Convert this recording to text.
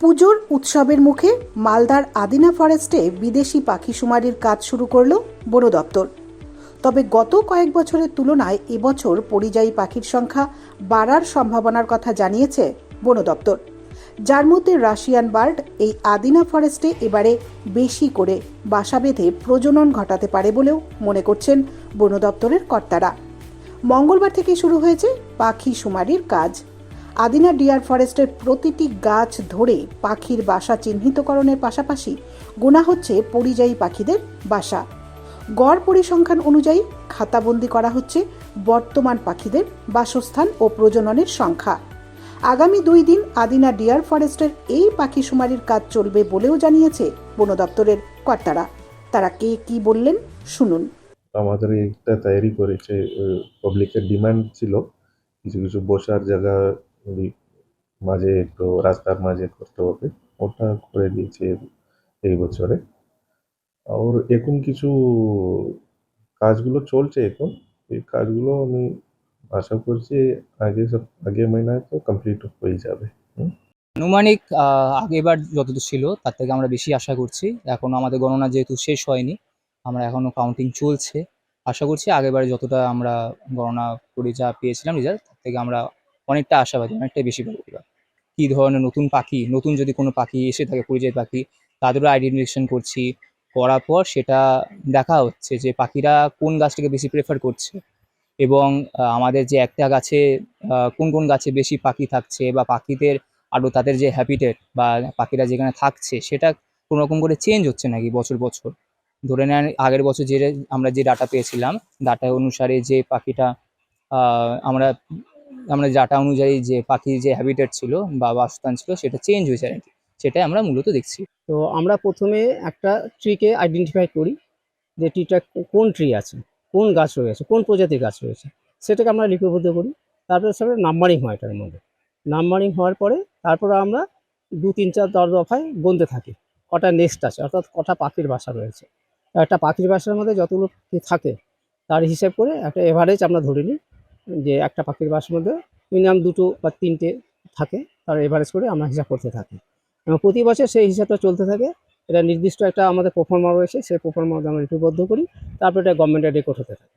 পুজোর উৎসবের মুখে মালদার আদিনা ফরেস্টে বিদেশি পাখি শুমারির কাজ শুরু করল বন দপ্তর। তবে গত কয়েক বছরের তুলনায় এবছর পরিযায়ী পাখির সংখ্যা বাড়ার সম্ভাবনার কথা জানিয়েছে বন দপ্তর। যার মধ্যে রাশিয়ান বার্ড এই আদিনা ফরেস্টে এবারে বেশি করে বাসা বেঁধে প্রজনন ঘটাতে পারে বলেও মনে করছেন বন দপ্তরের কর্তারা। মঙ্গলবার থেকে শুরু হয়েছে পাখি শুমারির কাজ। আদিনা ডিয়ার ফরেস্টের প্রতিটি গাছ ধরে পাখির বাসা চিহ্নিতকরণের পাশাপাশি গোনা হচ্ছে পরিযায়ী পাখিদের বাসা। গড় পরিসংখ্যান অনুযায়ী খাতাবন্দি করা হচ্ছে বর্তমান পাখিদের বাসস্থান ও প্রজননের সংখ্যা। আগামী দুই দিন আদিনা ডিয়ার ফরেস্টের এই পাখি শুমারির কাজ চলবে বলেও জানিয়েছে বন দপ্তরের কর্তারা। তারা কে কি বললেন শুনুন। আমাদের একটা তৈরি করেছে পাবলিকের ডিমান্ড ছিল। কিছু কিছু বসার জায়গা মাঝে একটু রাস্তার মাঝে করতে হবে। ওটা করে দিয়েছে এই বছরে। আর এখন কিছু কাজগুলো চলছে এখন। এই কাজগুলো আমি আশা করছি আগে সব আগের মহিনায় তো কমপ্লিট হয়ে যাবে। আনুমানিক আহ, আগেরবার যতদূর ছিল তার থেকে আমরা বেশি আশা করছি। এখনও আমাদের গণনা যেহেতু শেষ হয়নি আমরা এখনও কাউন্টিং চলছে। আশা করছি আগেরবার যতটা আমরা গণনা করে যা পেয়েছিলাম রেজাল্ট তার থেকে আমরা অনেকটা আশাবাদী, অনেকটাই বেশি পাবো এবার কী ধরনের নতুন পাখি, নতুন যদি কোনো পাখি এসে থাকে, পরিযায়ী পাখি, তাদেরও আইডেন্টিফিকেশন করছি। করার পর সেটা দেখা হচ্ছে যে পাখিরা কোন গাছটাকে বেশি প্রেফার করছে এবং আমাদের যে একটা গাছে কোন কোন গাছে বেশি পাখি থাকছে বা পাখিদের আরও তাদের যে হ্যাবিটেট বা পাখিরা যেখানে থাকছে, সেটা কোনো রকম করে চেঞ্জ হচ্ছে নাকি বছর বছর? ধরে নেন আগের বছর যে আমরা যে ডাটা পেয়েছিলাম ডাটা অনুসারে যে পাখিটা আমরা আমরা ডাটা অনুযায়ী যে পাখির যে হ্যাবিটেট ছিল বা বাসস্থান ছিল, সেটা চেঞ্জ হয়েছে নাকি সেটাই আমরা মূলত দেখছি। তো আমরা প্রথমে একটা ট্রিকে আইডেন্টিফাই করি যে ট্রিটা কোন ট্রি আছে, কোন গাছ রয়েছে, কোন প্রজাতির গাছ রয়েছে। সেটাকে আমরা লিপিবদ্ধ করি। তারপরে সেটা নাম্বারিং হয় এটার মধ্যে। নাম্বারিং হওয়ার পরে তারপরে আমরা দু, তিন, চার, দশ দফায় গুনতে থাকি। কটা নেক্সট আছে, অর্থাৎ কটা পাখির বাসা রয়েছে। একটা পাখির বাসার মধ্যে যতগুলো থাকে, তার হিসেব করে একটা এভারেজ আমরা ধরে নিই যে একটা পাখির বাসার মধ্যে মিনিমাম দুটো বা তিনটে থাকে, তার এভারেজ করে আমরা হিসাব করতে থাকি। এবং প্রতি বছর সেই হিসাবটা চলতে থাকে। এটা নির্দিষ্ট একটা আমাদের প্রফর্মা রয়েছে, সেই প্রফর্মা আমরা লিপিবদ্ধ করি, তারপর এটা গভর্নমেন্টের রেকর্ড হতে থাকে।